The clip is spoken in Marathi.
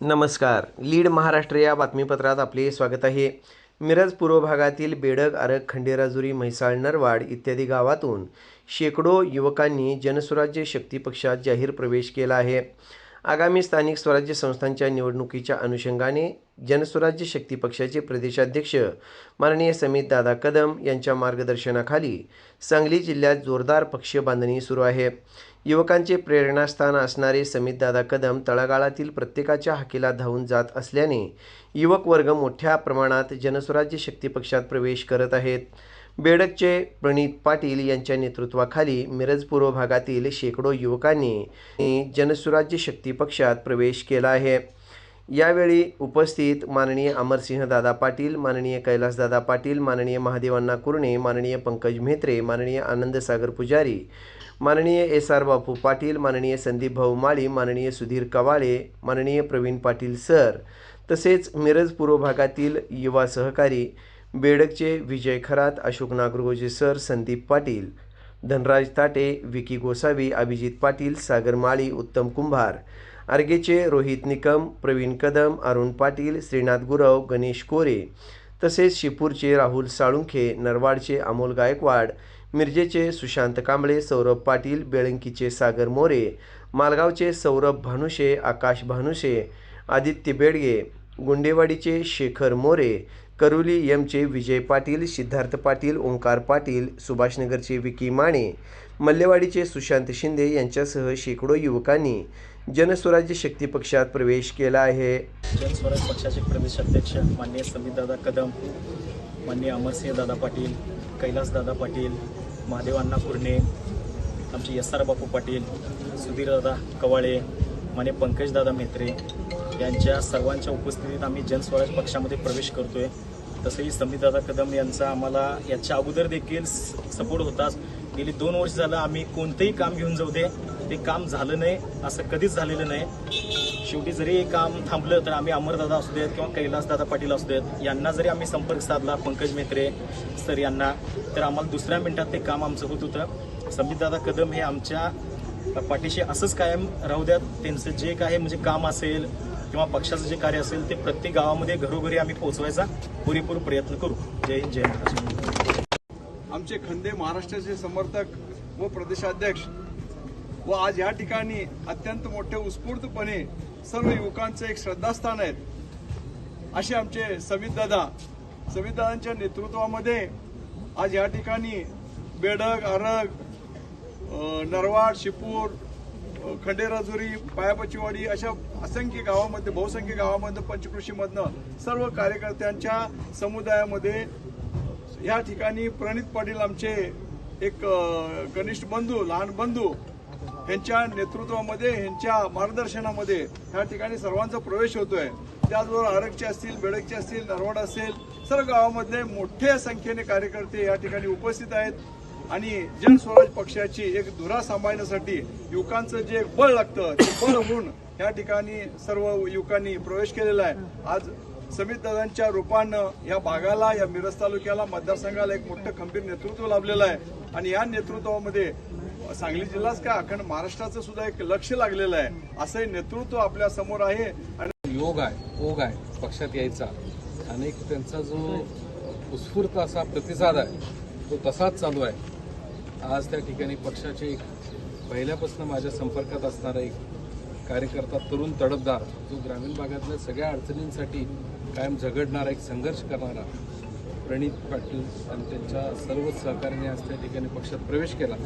नमस्कार. लीड महाराष्ट्र या बातमीपत्रात आपले स्वागत आहे. मिरज पूर्व भागातील बेडग आरग खंडेराजुरी म्हैसाळ नरवाड इत्यादी गावातून शेकडो युवकांनी जनस्वराज्य शक्ती पक्षात जाहीर प्रवेश केला आहे. आगामी स्थानिक स्वराज्य संस्थांच्या निवडणुकीच्या अनुषंगाने जनस्वराज्य शक्ती पक्षाचे प्रदेशाध्यक्ष माननीय समित दादा कदम यांच्या मार्गदर्शनाखाली सांगली जिल्ह्यात जोरदार पक्ष बांधणी सुरू आहे. युवकांचे प्रेरणास्थान असणारे समितदादा कदम तळागाळातील प्रत्येकाच्या हाकेला धावून जात असल्याने युवक वर्ग मोठ्या प्रमाणात जनस्वराज्य शक्ती पक्षात प्रवेश करत आहेत. बेडकचे प्रणित पाटील यांच्या नेतृत्वाखाली मिरज पूर्व भागातील शेकडो युवकांनी जनसुराज्य शक्ती पक्षात प्रवेश केला आहे. यावेळी उपस्थित माननीय अमरसिंह दादा पाटील माननीय कैलासदादा पाटील माननीय महादेवांना कुरणे माननीय पंकज म्हेत्रे माननीय आनंदसागर पुजारी माननीय एस आर बापू पाटील माननीय संदीप भाऊ माळी माननीय सुधीर कवाळे माननीय प्रवीण पाटील सर तसेच मिरज पूर्व भागातील युवा सहकारी बेडकचे विजय खरात अशोक नागरगोजे सर संदीप पाटील. धनराज ताटे विकी गोसावी अभिजित पाटील सागर माळी उत्तम कुंभार. आर्गेचे रोहित निकम प्रवीण कदम अरुण पाटील श्रीनाथ गुरव गणेश कोरे. तसेच शिपूरचे राहुल साळुंखे नरवाडचे अमोल गायकवाड मिरजेचे सुशांत कांबळे सौरभ पाटील बेळंकीचे सागर मोरे मालगावचे सौरभ भानुशे आकाश भानुशे आदित्य बेडगे गुंडेवाडीचे शेखर मोरे करुली एमचे विजय पाटील सिद्धार्थ पाटील ओंकार पाटील सुभाषनगरचे विकी माने मल्लेवाडीचे सुशांत शिंदे यांच्यासह शेकडो युवकांनी जनस्वराज्य शक्ती पक्षात प्रवेश केला आहे. जनस्वराज पक्षाचे प्रदेशाध्यक्ष मान्य समीरदादा कदम मान्य अमरसिंह दादा पाटील कैलासदादा पाटील महादेव अण्णा कुर्णे आमचे एस आर बापू पाटील सुधीरदादा कवाळे माने पंकजदादा मेत्रे यांच्या सर्वांच्या उपस्थितीत आम्ही जनस्वराज पक्षामध्ये प्रवेश करतोय. तसंही समीरदादा कदम यांचा आम्हाला याच्या अगोदर देखील सपोर्ट होताच. गेली दोन वर्ष झालं आम्ही कोणतंही काम घेऊन जाऊ दे. ते काम झालं नाही असं कधीच झालेलं नाही. शेवटी जरी काम थांबलं तर आम्ही अमरदादा असू देत किंवा कैलासदादा पाटील असू देत यांना जरी आम्ही संपर्क साधला पंकज मेत्रे सर यांना तर आम्हाला दुसऱ्या मिनिटात ते काम आमचं होत होतं. संबितदादा कदम हे आमच्या पाठीशी असंच कायम राहू द्यात. त्यांचं जे काही म्हणजे काम असेल किंवा पक्षाचं जे कार्य असेल ते प्रत्येक गावामध्ये घरोघरी आम्ही पोहोचवायचा पुरेपूर प्रयत्न करू. जय हिंद जय महाराष्ट्र आमचे खंदे महाराष्ट्राचे समर्थक व प्रदेशाध्यक्ष व आज या ठिकाणी अत्यंत मोठे उत्स्फूर्तपणे सर्व युवकांचे एक श्रद्धास्थान आहेत असे आमचे समितदादा समितदादांच्या नेतृत्वामध्ये आज या ठिकाणी बेडग अरग नरवाड शिपूर खंडेराजुरी पायापचीवाडी अशा असंख्य गावामध्ये बहुसंख्य गावामध्ये पंचकृषीमधनं सर्व कार्यकर्त्यांच्या समुदायामध्ये या ठिकाणी प्रणित पाटील आमचे एक कनिष्ठ बंधू लहान बंधू यांच्या नेतृत्वामध्ये यांच्या मार्गदर्शनामध्ये या ठिकाणी सर्वांचा प्रवेश होतोय. त्याचबरोबर आरगचे असतील बेडकचे असतील नरवड असेल सर्व गावामधले मोठ्या संख्येने कार्यकर्ते या ठिकाणी उपस्थित आहेत. आणि जनस्वराज पक्षाची एक धुरा सांभाळण्यासाठी युवकांचं जे बळ लागतं ते बळ होऊन या ठिकाणी सर्व युवकांनी प्रवेश केलेला आहे. आज समित दादांच्या रूपानं या भागाला या मिरज तालुक्याला मतदारसंघाला एक मोठं खंबीर नेतृत्व लाभलेलं आहे. आणि या नेतृत्वामध्ये सांगली जिल्हाच का? अखंड महाराष्ट्राचं सुद्धा एक लक्ष लागलेलं आहे. असं हे नेतृत्व आपल्यासमोर आहे. आणि योग आहे ओघ आहे पक्षात यायचा. आणि त्यांचा जो उत्स्फूर्त असा प्रतिसाद आहे तो तसाच चालू आहे. आज त्या ठिकाणी पक्षाचे एक पहिल्यापासून माझ्या संपर्कात असणारा एक कार्यकर्ता तरुण तडफदार जो ग्रामीण भागातल्या सगळ्या अडचणींसाठी कायम झगडणारा एक संघर्ष करणारा प्रणित पाटील आणि त्यांच्या सर्व सहकार्याने आज त्या ठिकाणी पक्षात प्रवेश केला.